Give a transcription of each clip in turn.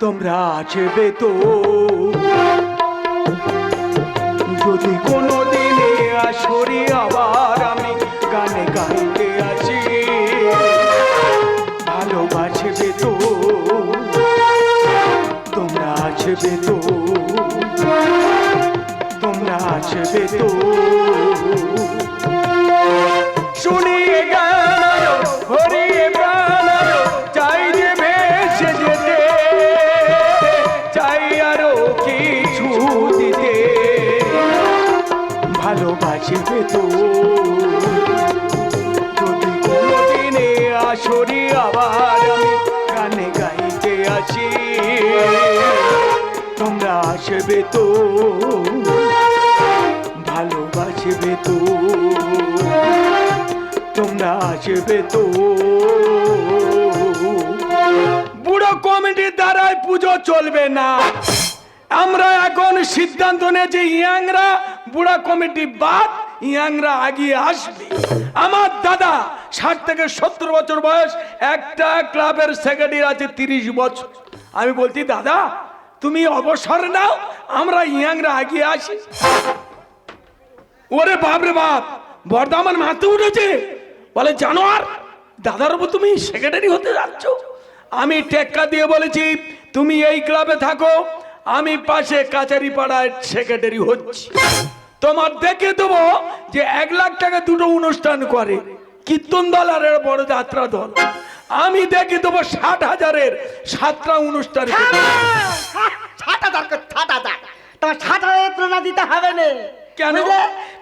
তোমরা আসবে তো। যদি কোনো দিনে আসরি আবার আমি গানে গাইতে আসি ভালোবাসবে তো। তোমরা আসবে তো। তোমরা আসবে তো। আসি তোমরা আসবে তো, ভালোবাসবে তো। তোমরা আসবে তো। বুড়ো কমিটির দ্বারাই পুজো চলবে না। আমরা এখন সিদ্ধান্ত নিয়েছি, ইয়াংরা বুড়া কমিটি বাদ ইয়াংরা আগিয়ে আসবে। আমার দাদা ষাট থেকে সত্তর বছর বয়স, একটা ক্লাবের সেক্রেটারি আছে তিরিশ বছর। আমি বলছি, দাদা, তুমি অবসর নাও, আমরা ইয়াংরা আগিয়ে আসি। ওরে বাপ রে বাপ বর্দা আমার মাথে উঠেছে। বলে, জানোয়ার, দাদার উপর তুমি সেক্রেটারি হতে যাচ্ছ? আমি টেক্কা দিয়ে বলেছি, তুমি এই ক্লাবে থাকো, আমি পাশে কাচারি পাড়ায় সেক্রেটারি হচ্ছি। তোমার দেখে দেবো যে এক লাখ টাকা দুটো অনুষ্ঠান করে। কীর্তন দল আর বড় যাত্রা দল। আমি দেখে দেবো ষাট হাজারের সাতটা অনুষ্ঠান তোমার ছাটা তুলনা দিতে হবে না। কেন?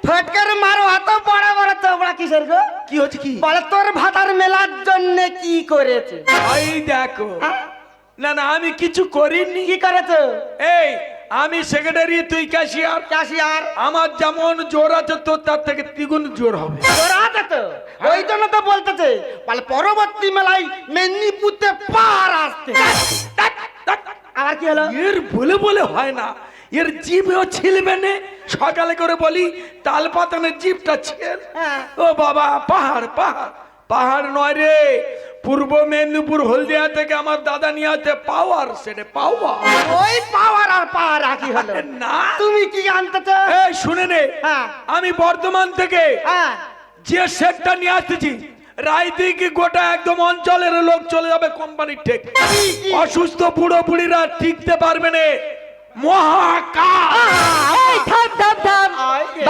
ফটকার মারো অত বড় বড় তোমরা কিসের গো? কি হচ্ছে কি? বলে তোর ভাতার মেলার জন্য কি করেছে? দেখো। না না আমি কিছু করিনি। কি করেছে? এই আমি সেক্রেটারি তুই ক্যাশিয়ার। ক্যাশিয়ার। আমার যেমন জোর আছে তোর তার থেকে দ্বিগুণ জোর হবে। তোর আছে তো? ওই জন্য তো বলতেছে বলে পরবর্তী মেলায় মেদিনীপুরতে পার আসতে। আর কি হলো? এর বলে বলে হয় না। এর জিভেও ছিলবে নে। সকালে করে বলি তাল পাতানের জিভটা ছিল। হ্যাঁ। ও বাবা পাহাড় পাহাড়। পাহাড় নয় রে। পূর্ব মেদিনীপুর হলদিয়া থেকে আমার দাদা নিয়ে আসতে পাওয়ার সেটা পাওয়ার। ওই পাওয়ার একই হলো? না। তুমি কি আনতেছো এই শুনে নে। হ্যাঁ। আমি বর্ধমান থেকে হ্যাঁ। যে সেটটা নিয়ে আসতেছি রায়দিকে গোটা একদম অঞ্চলের লোক চলে যাবে কোম্পানির ঠেক। অসুস্থ বুড়ো বুড়িরা টিকতে পারবে না। মহাকাল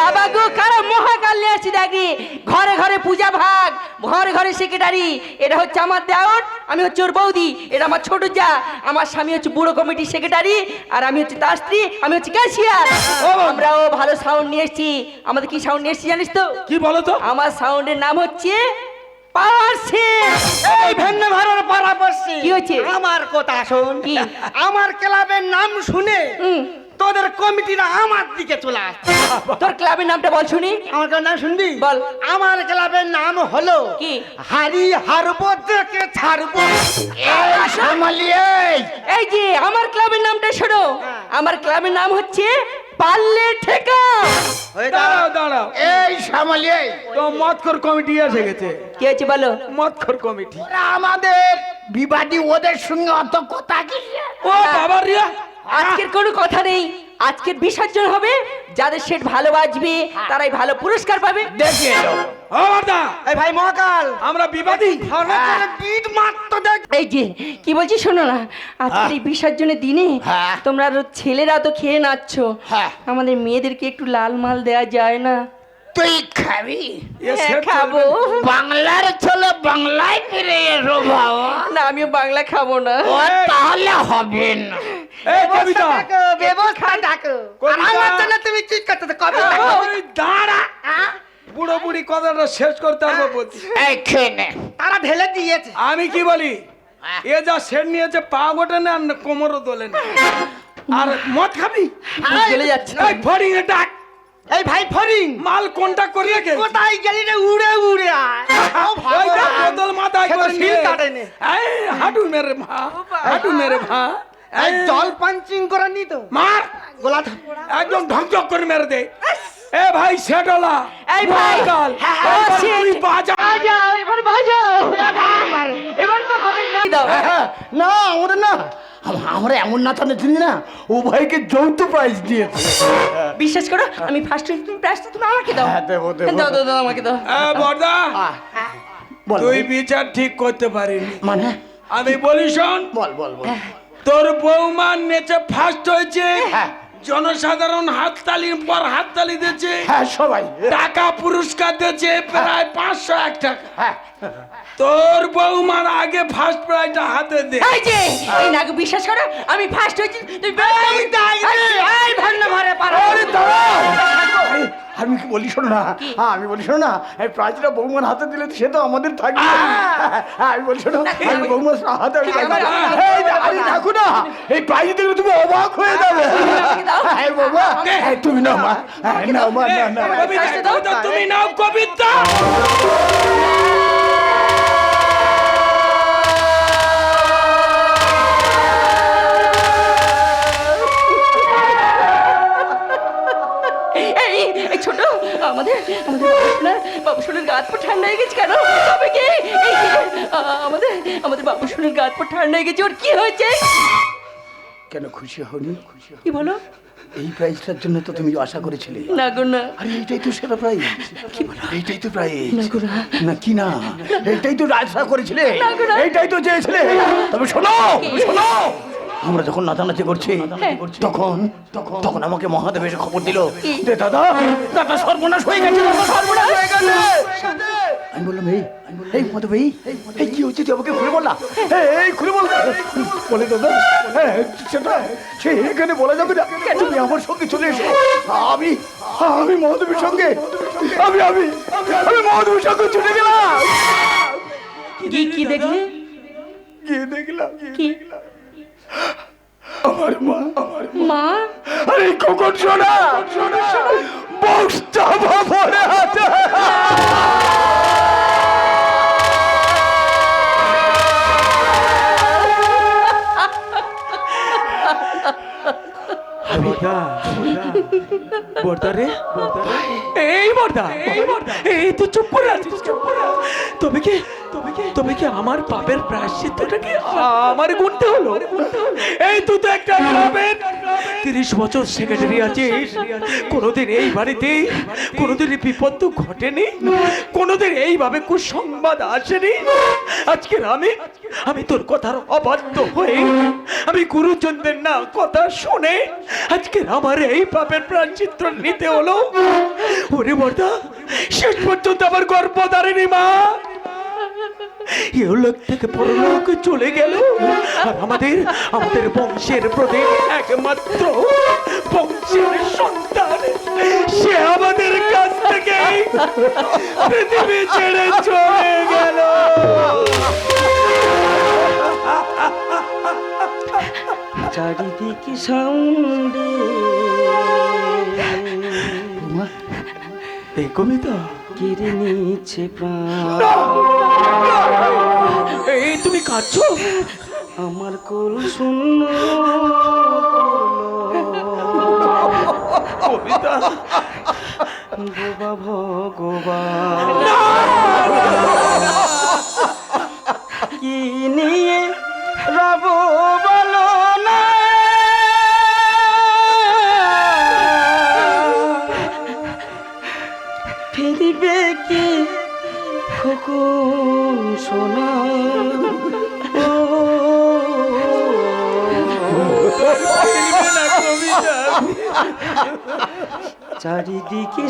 বাবা গো কারা মহাকাল নিয়ে আসছি দেখি। ঘরে ঘরে পূজা ঘরে ঘরে সেক্রেটারি এটা হচ্ছে আমার দেওয়ার আমি হচ্ছে ওর বৌদি এটা আমার ছোট যা আমার স্বামী হচ্ছে বুড়ো কমিটির সেক্রেটারি আর আমি হচ্ছে তার স্ত্রী আমি হচ্ছে ক্যাশিয়ার। আমরাও ভালো সাউন্ড নিয়ে এসেছি। আমাদের কি সাউন্ড নিয়ে এসেছি জানিস তো? কি বলো তো? আমার সাউন্ডের নাম হচ্ছে পাওয়ার এই ভিন্ন ভারত পারাপর্শী কি হয়েছে? আমার কথা শোন। আমার ক্লাবের নাম শুনে তোদের কমিটিরা আমার দিকে চলে আসছে। তোর ক্লাবের নামটা বল শুনি। আমার নাম শুনবি? বল। আমার ক্লাবের নাম হলো কি? হারি হারবো দেখে ছাড়বো। এই যে আমার ক্লাবের নামটা শোনো। হ্যাঁ। আমার ক্লাবের নাম হচ্ছে পাল্লে ঠেকা। দাঁড়াও দাঁড়াও এই সামলি এই, তো মতখর কমিটি এসে গেছে। কি হয়েছে বলো? মতখর কমিটি। আমাদের বিবাদী ওদের সঙ্গে অত কথা কি ও বাবা রিয়া আজকের কোনো কথা নেই। আজকের বিসর্জন হবে যাদের সেট ভালো বাজবে তারাই ভালো পুরস্কার পাবে। দেখে এলো। এই ভাই মহাকাল। আমরা বিবাদী। দেখ। এই যে কি বলছি শোনো না? আজকের এই বিসর্জনের দিনে হ্যাঁ। তোমরা আরও ছেলেরা তো খেয়ে নাচ্ছ। হ্যাঁ। আমাদের মেয়েদেরকে একটু লাল মাল দেওয়া যায় না? তুই খাবি এ হ্যাঁ, খাব। বাংলার ছেলে বাংলায় ফিরে এসো বাবা। না আমিও বাংলা খাব না। তাহলে হবে না। এই কবিতা। ডাকো, ব্যবস্থা ডাকো আমার জন্য তুমি কি করতে কবে দাঁড়া। বুড়ো বুড়ি কথাটা শেষ করতে পারব বলছি। তারা ঢেলে দিয়েছে। আমি কি বলি? এ যা সেট নিয়েছে পা গোটে না আর কোমরও দোলে না। আর মদ খাবি? চলে যাচ্ছে ফড়িং ডাক। এই ভাই ফরিং মাল কোনটা করে রেখে কোথায় গেলি রে? উড়ে উড়ে আয়। ও ওই দেখ। বোতল মাথায় করে নীল নিয়ে। কাটেনি। এই হাঁটু মেরে ভা হাঁটু মেরে ভা এই জল পাঞ্চিং করে নি তো। মার। গোলা একদম ঢকঢক করে মেরে দে। এ ভাই সেটলা এই ভাই। মহাকাল, হ্যাঁ, এবার তুই বাজা বাজাও এবার বাজাও। এবার তো হবে না হ্যাঁ, না ওটা না। আমরা এমন নাচানো চিনি না। উভয়কে যৌথ প্রাইজ দিয়েছে। বিশ্বাস করো আমি ফার্স্ট হয়েছি তুমি তো তুমি আমাকে দাও। হ্যাঁ, দেবো, দেবো। দাও দাও দাও আমাকে দাও। আহ, বর্দা। বল তুই বিচার ঠিক করতে পারিনি। মানে? আমি বলি শোন বল বল বল। তোর বৌমার নেচে ফার্স্ট হয়েছে। হ্যাঁ। জনসাধারণ হাততালি পর হাততালি দিয়েছে। হ্যাঁ সবাই। টাকা পুরস্কার দিয়েছে প্রায় পাঁচশো এক টাকা। হ্যাঁ। তোর বৌমার আগে ফার্স্ট প্রাইজটা হাতে দে। এই যে এই নাগু বিশ্বাস করো আমি ফার্স্ট হয়েছি তুই এই এই ভান্ন ঘরে পারো আরে আমি কি বলি শোনো না। হ্যাঁ, আমি বলি শোনো না এই প্রাইজটা বৌমার হাতে দিলে সে তো আমাদের থাকবে। হ্যাঁ, আমি বলি শোনো আমি বৌমার হাতে আমি দেখো না এই প্রাইজ দিলে তুমি অবাক হয়ে যাবে। হ্যাঁ বৌমা তুমি নাও মা। হ্যাঁ, নাও মা না না তুমি নাও কবিতা। আমাদের আমাদের বাবুসোনার বাবুসোনার গাত পর ঠান্ডা হয়ে গেছে কেন? তবে কি? আমাদের আমাদের বাবুসোনার গাত পর ঠান্ডা হয়ে গেছে ওর কি হয়েছে? কেন খুশি হওনি? খুশি কি বলো? এই প্রাইজটার জন্য তো তুমি আশা করেছিলে। না গো না। আরে এইটাই তো সেরা প্রাইজ। কি বলো? এইটাই তো প্রাইজ। না গো না। না কি না? এইটাই তো আশা করেছিলে। এইটাই তো চেয়েছিলে। তবে শোনো শোনো। আমরা যখন নাচানাচি করছি তখন তখন তখন আমাকে মহাদেব এসে খবর দিল? যে দাদা দাদা সর্বনাশ হয়ে গেছে দাদা সর্বনাশ হয়ে গেছে! আমি বললাম এই এই মহাদেব এই এই কি হচ্ছে? তুই আমাকে খুলে বললা? এই খুলে বল বলে দাদা হ্যাঁ, সেটা সে এখানে বলা যাবে না। তুমি আমার সঙ্গে চলে এসো। আমি আমি মহাদেবের সঙ্গে আমি আমি আমি মহাদেবের সঙ্গে চলে গেলাম। কি কি দেখলে? গিয়ে দেখলাম কি? আমার মা আমার মা। আরে কখন শোনা বক্স চাপা পড়ে আছে। বর্দা রে এই বর্দা এই বর্দা। এই তুই চুপ করে আছিস চুপ করে। তবে কি তবে কি আমার পাপের প্রায়শ্চিত্তটা কি আমার গুনতে হলো। এই তুই তো একটা ক্লাবের তিরিশ বছর সেক্রেটারি আছিস কোনোদিন এই বাড়িতে কোনোদিন বিপদ তো ঘটেনি কোনোদিন এইভাবে কুসংবাদ আসেনি। আজকের আমি আমি তোর কথার অবাধ্য হয়ে আমি গুরুজনদের না কথা শুনে আজকের আমার এই পাপের প্রাণচিত্র নিতে হলো। ওরে বর্দা শেষ পর্যন্ত আমার গর্ব দাঁড়েনি মা। ইহলোক থেকে পরলোক চলে গেল। আর আমাদের আমাদের বংশের প্রদীপ একমাত্র বংশের সন্তান। সে আমাদের কাছ থেকে পৃথিবী ছেড়ে চলে গেল। চারিদিকে সাউন্ডে এই কবিতা কেড়ে নিচ্ছে প্রাণ এই তুমি কাঁদছো? আমার কোল শূন্য। গোবা ভগবা কি চারিদিকে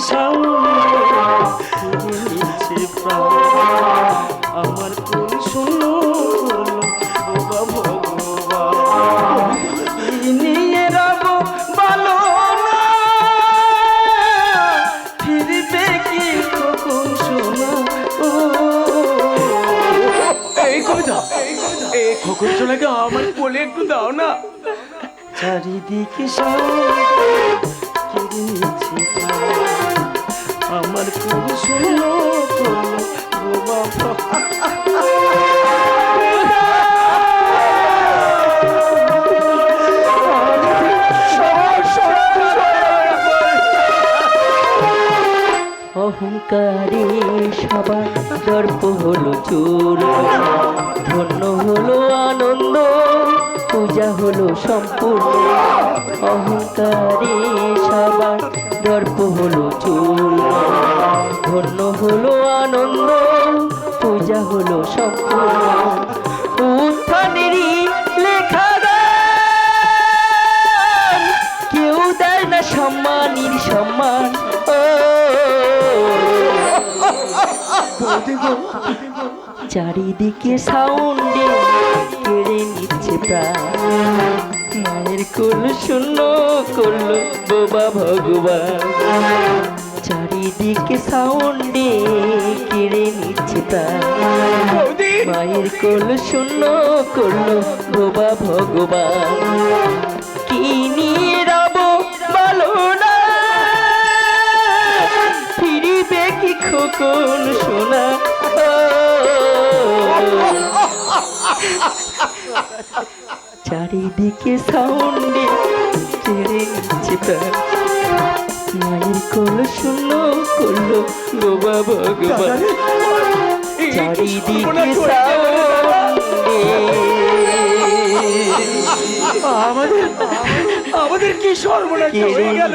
আমার কোন শোনো কি নিয়ে রব বলো ফিরবে কি কখন শোনা এই এই খোকন সোনাকে আমার বলে একটু দাও না। চারিদিকে আমার কোন শুনলো বাবা। সম্পূর্ণ অহংকারে সবার দর্প হলো চূর্ণ ধন্য হলো আনন্দ, পূজা হলো সম্পূর্ণ উত্থানেরই লেখা কেউ দেয় না সম্মানীর সম্মান। চারিদিকে সাউন্ডে কেড়ে নিচ্ছে প্রাণ। মায়ের কোল শূন্য করল বোবা ভগবান। চারিদিকে সাউন্ডে কেড়ে নিচ্ছে বৌদি! মায়ের কোল শূন্য করল বোবা ভগবান। কি নিয়ে রব বলো না। ফিরিবে কি খোকন শোনা চারিদিকে সাউন্ডে কেড়ে নিচ্ছে প্রাণ। মায়ের কোল শূন্য করল বোবা চারিদিকে? সাউন্ডে। আমাদের আমাদের কি সর্বনাশ হয়ে গেল।